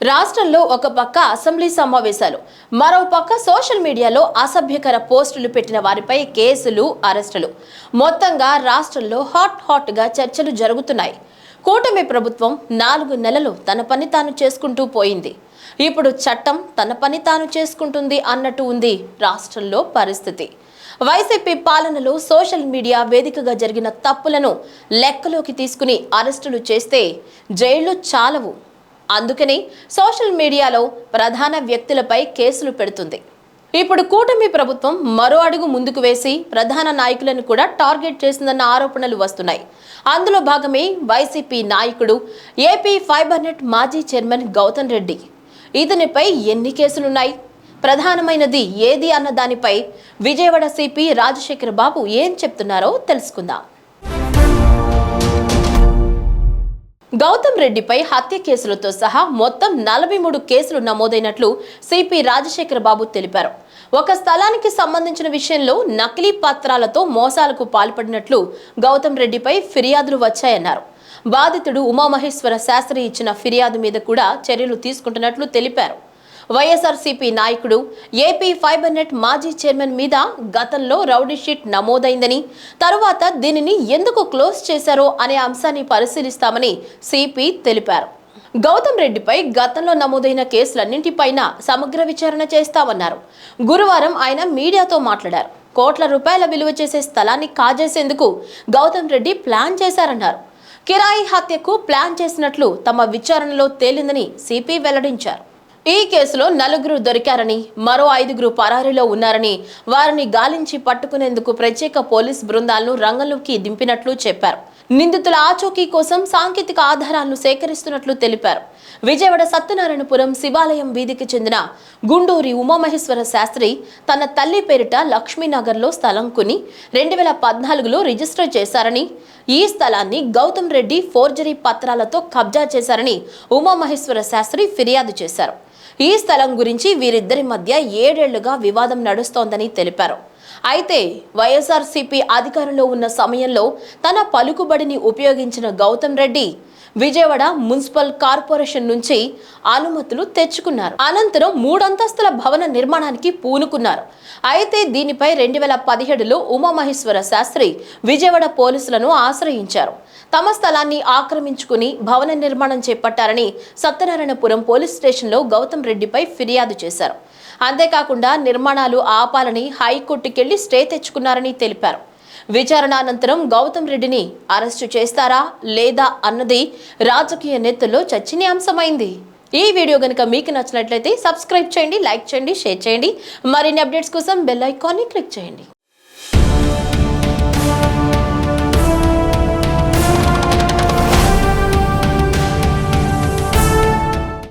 రాష్ట్రంలో ఒక పక్క అసెంబ్లీ సమావేశాలు మరో పక్క సోషల్ మీడియాలో అసభ్యకర పోస్టులు పెట్టిన వారిపై కేసులు అరెస్టులు. మొత్తంగా రాష్ట్రంలో హాట్ హాట్గా చర్చలు జరుగుతున్నాయి. కూటమి ప్రభుత్వం నాలుగు నెలలు తన పని తాను చేసుకుంటూ పోయింది. ఇప్పుడు చట్టం తన పని తాను చేసుకుంటుంది అన్నట్టు ఉంది రాష్ట్రంలో పరిస్థితి. వైసీపీ పాలనలో సోషల్ మీడియా వేదికగా జరిగిన తప్పులను లెక్కలోకి తీసుకుని అరెస్టులు చేస్తే జైళ్ళు చాలవు. అందుకని సోషల్ మీడియాలో ప్రధాన వ్యక్తులపై కేసులు పెడుతుంది. ఇప్పుడు కూటమి ప్రభుత్వం మరో అడుగు ముందుకు వేసి ప్రధాన నాయకులను కూడా టార్గెట్ చేసిందన్న ఆరోపణలు వస్తున్నాయి. అందులో భాగమే వైసీపీ నాయకుడు ఏపీ ఫైబర్ నెట్ మాజీ చైర్మన్ గౌతమ్ రెడ్డి. ఇతనిపై ఎన్ని కేసులున్నాయి? ప్రధానమైనది ఏది అన్న దానిపై విజయవాడ సిపి రాజశేఖర్ బాబు ఏం చెప్తున్నారో తెలుసుకుందాం. గౌతమ్ రెడ్డిపై హత్య కేసులతో సహా మొత్తం నలభై మూడు కేసులు నమోదైనట్లు సిపి రాజశేఖర బాబు తెలిపారు. ఒక స్థలానికి సంబంధించిన విషయంలో నకిలీ పత్రాలతో మోసాలకు పాల్పడినట్లు గౌతమ్ రెడ్డిపై ఫిర్యాదులు వచ్చాయన్నారు. బాధితుడు ఉమామహేశ్వర శాస్త్రి ఇచ్చిన ఫిర్యాదు మీద కూడా చర్యలు తీసుకుంటున్నట్లు తెలిపారు. వైఎస్ఆర్సీపీ నాయకుడు ఏపీ ఫైబర్ నెట్ మాజీ చైర్మన్ మీద గతంలో రౌడీ షీట్ నమోదైందని తరువాత దీనిని ఎందుకు క్లోజ్ చేశారో అనే అంశాన్ని పరిశీలిస్తామని సిపి తెలిపారు. గౌతమ్ రెడ్డిపై గతంలో నమోదైన కేసులన్నింటిపైన సమగ్ర విచారణ చేస్తామన్నారు. గురువారం ఆయన మీడియాతో మాట్లాడారు. కోట్ల రూపాయల విలువ చేసే స్థలాన్ని కాజేసేందుకు గౌతమ్ రెడ్డి ప్లాన్ చేశారన్నారు. కిరాయి హత్యకు ప్లాన్ చేసినట్లు తమ విచారణలో తేలిందని సిపి వెల్లడించారు. ఈ కేసులో నలుగురు దొరికారని మరో ఐదుగురు పరారీలో ఉన్నారని వారిని గాలించి పట్టుకునేందుకు ప్రత్యేక పోలీస్ బృందాలను రంగంలోకి దింపినట్లు చెప్పారు. నిందితుల ఆచూకీ కోసం సాంకేతిక ఆధారాలను సేకరిస్తున్నట్లు తెలిపారు. విజయవాడ సత్యనారాయణపురం శివాలయం వీధికి చెందిన గుండూరి ఉమామహేశ్వర శాస్త్రి తన తల్లి పేరిట లక్ష్మీనగర్లో స్థలం కొని రెండు వేల పద్నాలుగులో రిజిస్టర్ చేశారని ఈ స్థలాన్ని గౌతమ్ రెడ్డి ఫోర్జరీ పత్రాలతో కబ్జా చేశారని ఉమామహేశ్వర శాస్త్రి ఫిర్యాదు చేశారు. ఈ స్థలం గురించి వీరిద్దరి మధ్య ఏడేళ్ళుగా వివాదం నడుస్తోందని తెలిపారు. అయితే వైఎస్ఆర్సీపీ అధికారంలో ఉన్న సమయంలో తన పలుకుబడిని ఉపయోగించిన గౌతమ్ రెడ్డి విజయవాడ మున్సిపల్ కార్పొరేషన్ నుంచి అనుమతులు తెచ్చుకున్నారు. అనంతరం మూడంతస్తుల భవన నిర్మాణానికి పూనుకున్నారు. అయితే దీనిపై రెండు వేల పదిహేడులో ఉమామహేశ్వర శాస్త్రి విజయవాడ పోలీసులను ఆశ్రయించారు. తమ స్థలాన్ని ఆక్రమించుకుని భవన నిర్మాణం చేపట్టారని సత్యనారాయణపురం పోలీస్ స్టేషన్లో గౌతమ్ రెడ్డిపై ఫిర్యాదు చేశారు. అంతేకాకుండా నిర్మాణాలు ఆపాలని హైకోర్టుకెళ్ళి స్టే తెచ్చుకున్నారని తెలిపారు. విచారణ అనంతరం గౌతమ్ రెడ్డిని అరెస్టు చేస్తారా లేదా అన్నది రాజకీయ నేతల్లో చర్చనీయాంశమైంది. ఈ వీడియో కనుక మీకు నచ్చినట్లయితే సబ్స్క్రైబ్ చేయండి లైక్ చేయండి షేర్ చేయండి. మరిన్ని అప్డేట్స్ కోసం బెల్ ఐకాన్ని క్లిక్ చేయండి.